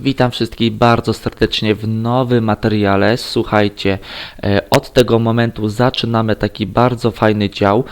Witam wszystkich bardzo serdecznie w nowym materiale. Słuchajcie, e, od tego momentu zaczynamy taki bardzo fajny dział.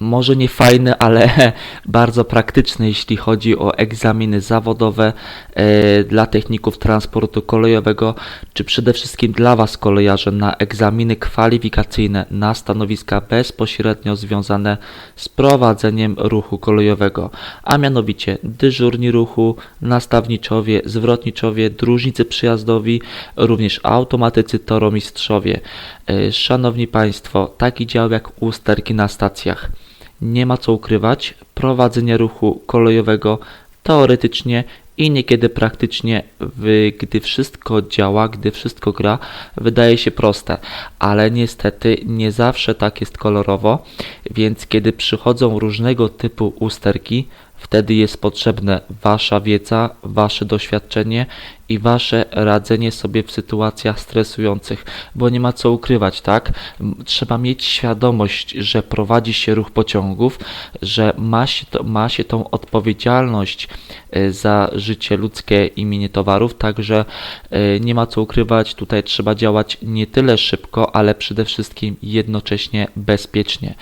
Może nie fajny, ale bardzo praktyczny, jeśli chodzi o egzaminy zawodowe e, dla techników transportu kolejowego, czy przede wszystkim dla Was, kolejarze, na egzaminy kwalifikacyjne na stanowiska bezpośrednio związane z prowadzeniem ruchu kolejowego, a mianowicie dyżurni ruchu, nastawniczowie, zwrotniczowie, dróżnicy przyjazdowi, również automatycy, toromistrzowie. E, Szanowni Państwo, taki dział jak usterki na stacjach. Nie ma co ukrywać, prowadzenie ruchu kolejowego teoretycznie i niekiedy praktycznie, gdy wszystko działa, gdy wszystko gra, wydaje się proste, ale niestety nie zawsze tak jest kolorowo, więc kiedy przychodzą różnego typu usterki, wtedy jest potrzebne Wasza wiedza, Wasze doświadczenie i Wasze radzenie sobie w sytuacjach stresujących, bo nie ma co ukrywać, tak? Trzeba mieć świadomość, że prowadzi się ruch pociągów, że ma się, to, ma się tą odpowiedzialność e, za życie ludzkie i mienie towarów, także e, nie ma co ukrywać, tutaj trzeba działać nie tyle szybko, ale przede wszystkim jednocześnie bezpiecznie.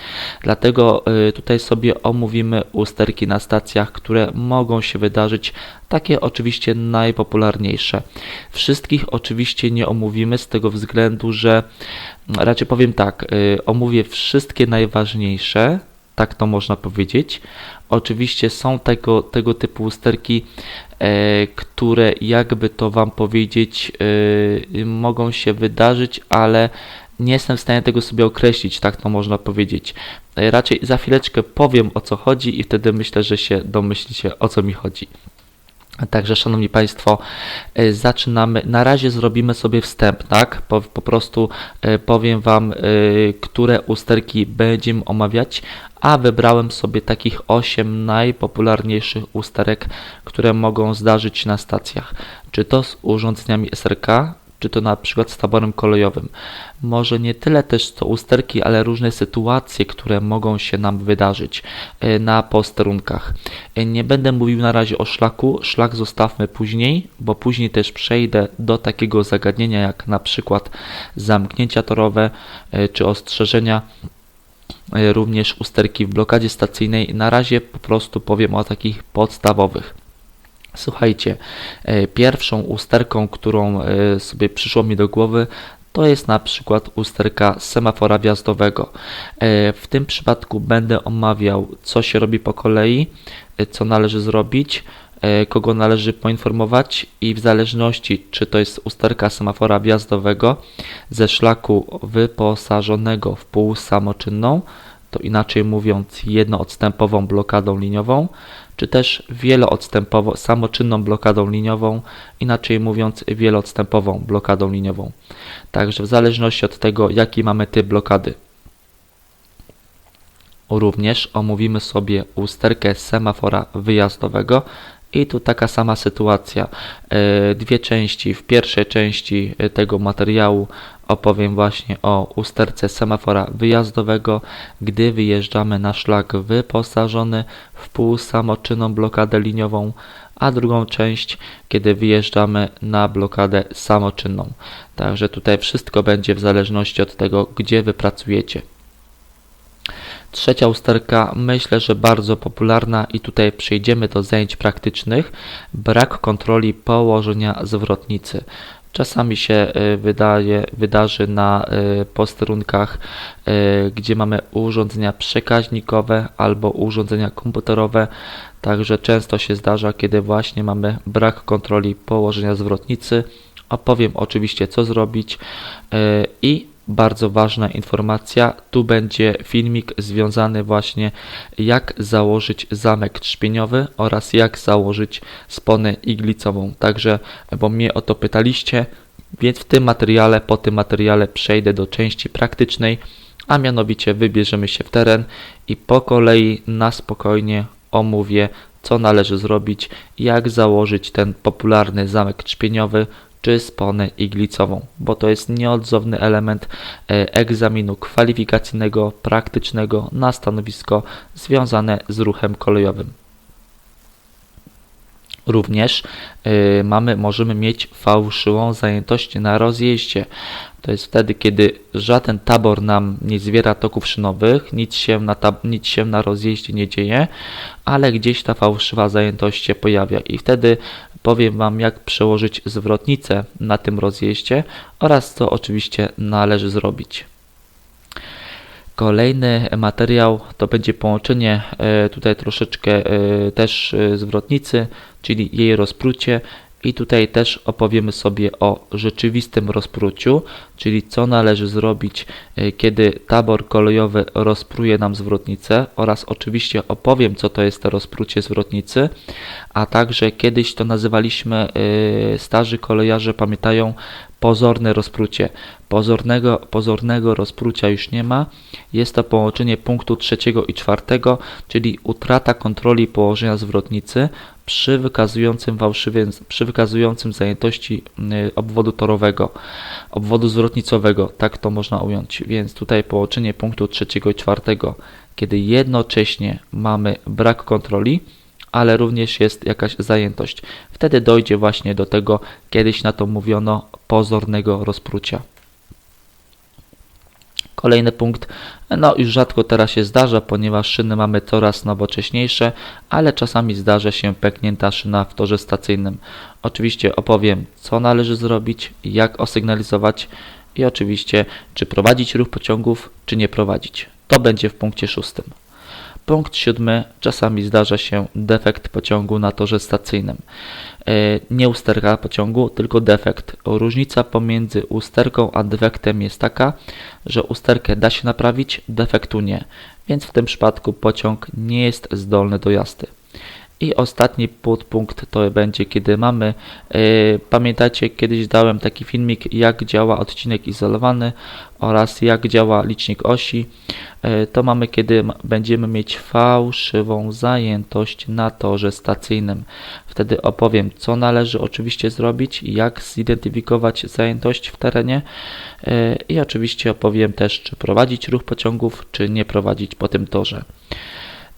Dlatego e, tutaj sobie omówimy usterki na stacjach, które mogą się wydarzyć, takie oczywiście najpopularniejsze. Wszystkich oczywiście nie omówimy z tego względu, że raczej powiem tak, y, omówię wszystkie najważniejsze, tak to można powiedzieć. Oczywiście są tego, tego typu usterki, e, które jakby to Wam powiedzieć, e, mogą się wydarzyć, ale nie jestem w stanie tego sobie określić, tak to można powiedzieć. E, Raczej za chwileczkę powiem o co chodzi i wtedy myślę, że się domyślicie o co mi chodzi. Także, Szanowni Państwo, e, zaczynamy. Na razie zrobimy sobie wstęp, tak? Po, po prostu e, powiem Wam, e, które usterki będziemy omawiać, a wybrałem sobie takich 8 najpopularniejszych usterek, które mogą zdarzyć się na stacjach. Czy to z urządzeniami SRK, czy to na przykład z taborem kolejowym. Może nie tyle też co usterki, ale różne sytuacje, które mogą się nam wydarzyć e, na posterunkach. E, Nie będę mówił na razie o szlaku, szlak zostawmy później, bo później też przejdę do takiego zagadnienia jak na przykład zamknięcia torowe e, czy ostrzeżenia również usterki w blokadzie stacyjnej. Na razie po prostu powiem o takich podstawowych. Słuchajcie, e, pierwszą usterką, którą e, sobie przyszło mi do głowy, to jest na przykład usterka semafora wjazdowego. E, W tym przypadku będę omawiał, co się robi po kolei, co należy zrobić, kogo należy poinformować i w zależności, czy to jest usterka semafora wjazdowego ze szlaku wyposażonego w pół samoczynną, to inaczej mówiąc jednoodstępową blokadą liniową, czy też wieloodstępową samoczynną blokadą liniową, inaczej mówiąc wieloodstępową blokadą liniową. Także w zależności od tego, jaki mamy typ blokady. Również omówimy sobie usterkę semafora wyjazdowego i tu taka sama sytuacja. E, Dwie części. W pierwszej części e, tego materiału opowiem właśnie o usterce semafora wyjazdowego, gdy wyjeżdżamy na szlak wyposażony w półsamoczynną blokadę liniową, a drugą część, kiedy wyjeżdżamy na blokadę samoczynną. Także tutaj wszystko będzie w zależności od tego, gdzie wy pracujecie. Trzecia usterka, myślę, że bardzo popularna i tutaj przejdziemy do zajęć praktycznych. Brak kontroli położenia zwrotnicy. Czasami się y, wydaje, wydarzy na y, posterunkach, y, gdzie mamy urządzenia przekaźnikowe albo urządzenia komputerowe. Także często się zdarza, kiedy właśnie mamy brak kontroli położenia zwrotnicy. Opowiem oczywiście, co zrobić i bardzo ważna informacja. Tu będzie filmik związany właśnie jak założyć zamek trzpieniowy oraz jak założyć sponę iglicową. Także, bo mnie o to pytaliście, więc w tym materiale, po tym materiale przejdę do części praktycznej, a mianowicie wybierzemy się w teren i po kolei na spokojnie omówię, co należy zrobić, jak założyć ten popularny zamek trzpieniowy, czy sponę iglicową, bo to jest nieodzowny element e, egzaminu kwalifikacyjnego, praktycznego na stanowisko związane z ruchem kolejowym. Również y, mamy, możemy mieć fałszywą zajętość na rozjeździe. To jest wtedy, kiedy żaden tabor nam nie zwiera toków szynowych, nic się na, nic się na rozjeździe nie dzieje, ale gdzieś ta fałszywa zajętość się pojawia i wtedy powiem Wam, jak przełożyć zwrotnicę na tym rozjeździe oraz co oczywiście należy zrobić. Kolejny materiał to będzie połączenie e, tutaj troszeczkę e, też e, zwrotnicy, czyli jej rozprucie i tutaj też opowiemy sobie o rzeczywistym rozpruciu, czyli co należy zrobić, e, kiedy tabor kolejowy rozpruje nam zwrotnicę oraz oczywiście opowiem, co to jest to rozprucie zwrotnicy, a także kiedyś to nazywaliśmy, e, starzy kolejarze pamiętają, pozorne rozprucie. Pozornego, pozornego rozprucia już nie ma. Jest to połączenie punktu trzeciego i czwartego, czyli utrata kontroli położenia zwrotnicy przy wykazującym fałszywym, przy wykazującym zajętości y, obwodu torowego, obwodu zwrotnicowego, tak to można ująć. Więc tutaj połączenie punktu trzeciego i czwartego, kiedy jednocześnie mamy brak kontroli, ale również jest jakaś zajętość. Wtedy dojdzie właśnie do tego, kiedyś na to mówiono, pozornego rozprucia. Kolejny punkt, no już rzadko teraz się zdarza, ponieważ szyny mamy coraz nowocześniejsze, ale czasami zdarza się pęknięta szyna w torze stacyjnym. Oczywiście opowiem, co należy zrobić, jak osygnalizować i oczywiście, czy prowadzić ruch pociągów, czy nie prowadzić. To będzie w punkcie szóstym. Punkt siódmy. Czasami zdarza się defekt pociągu na torze stacyjnym. E, Nie usterka pociągu, tylko defekt. Różnica pomiędzy usterką a defektem jest taka, że usterkę da się naprawić, defektu nie. Więc w tym przypadku pociąg nie jest zdolny do jazdy. I ostatni podpunkt to będzie, kiedy mamy, yy, pamiętacie, kiedyś dałem taki filmik, jak działa odcinek izolowany oraz jak działa licznik osi. Yy, to mamy, kiedy będziemy mieć fałszywą zajętość na torze stacyjnym. Wtedy opowiem, co należy oczywiście zrobić, jak zidentyfikować zajętość w terenie yy, i oczywiście opowiem też, czy prowadzić ruch pociągów, czy nie prowadzić po tym torze.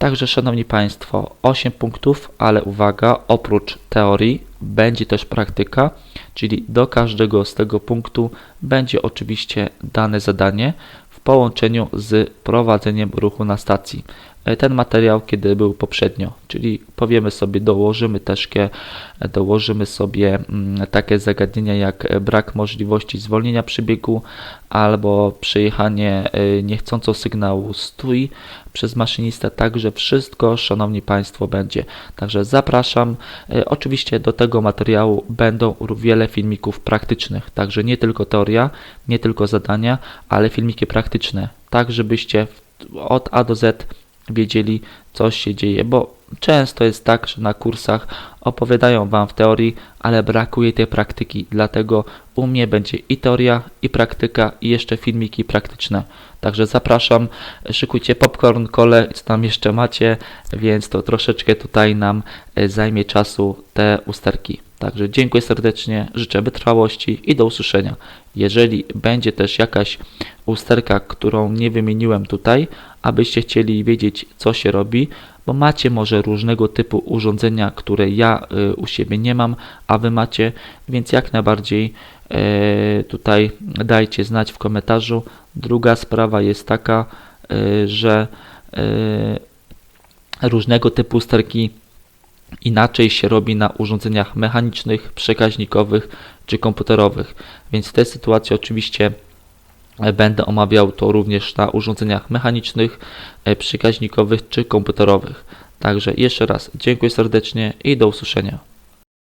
Także, Szanowni Państwo, 8 punktów, ale uwaga, oprócz teorii będzie też praktyka, czyli do każdego z tego punktu będzie oczywiście dane zadanie w połączeniu z prowadzeniem ruchu na stacji. E, Ten materiał, kiedy był poprzednio, czyli powiemy sobie, dołożymy też, kie- dołożymy sobie mm, takie zagadnienia jak brak możliwości zwolnienia przebiegu albo przejechanie e, niechcąco sygnału stój przez maszynistę, także wszystko, Szanowni Państwo, będzie. Także zapraszam. E, Oczywiście do tego materiału będą wiele filmików praktycznych, także nie tylko teoria, nie tylko zadania, ale filmiki praktyczne, tak żebyście od A do Z wiedzieli, co się dzieje, bo często jest tak, że na kursach opowiadają Wam w teorii, ale brakuje tej praktyki, dlatego u mnie będzie i teoria, i praktyka, i jeszcze filmiki praktyczne. Także zapraszam, szykujcie popcorn, kole, co tam jeszcze macie, więc to troszeczkę tutaj nam e, zajmie czasu te usterki. Także dziękuję serdecznie, życzę wytrwałości i do usłyszenia. Jeżeli będzie też jakaś usterka, którą nie wymieniłem tutaj, abyście chcieli wiedzieć, co się robi, bo macie może różnego typu urządzenia, które ja y, u siebie nie mam, a wy macie, więc jak najbardziej e, tutaj dajcie znać w komentarzu. Druga sprawa jest taka, e, że różnego typu usterki inaczej się robi na urządzeniach mechanicznych, przekaźnikowych czy komputerowych. Więc w tej sytuacji oczywiście będę omawiał to również na urządzeniach mechanicznych, e, przekaźnikowych czy komputerowych. Także jeszcze raz dziękuję serdecznie i do usłyszenia.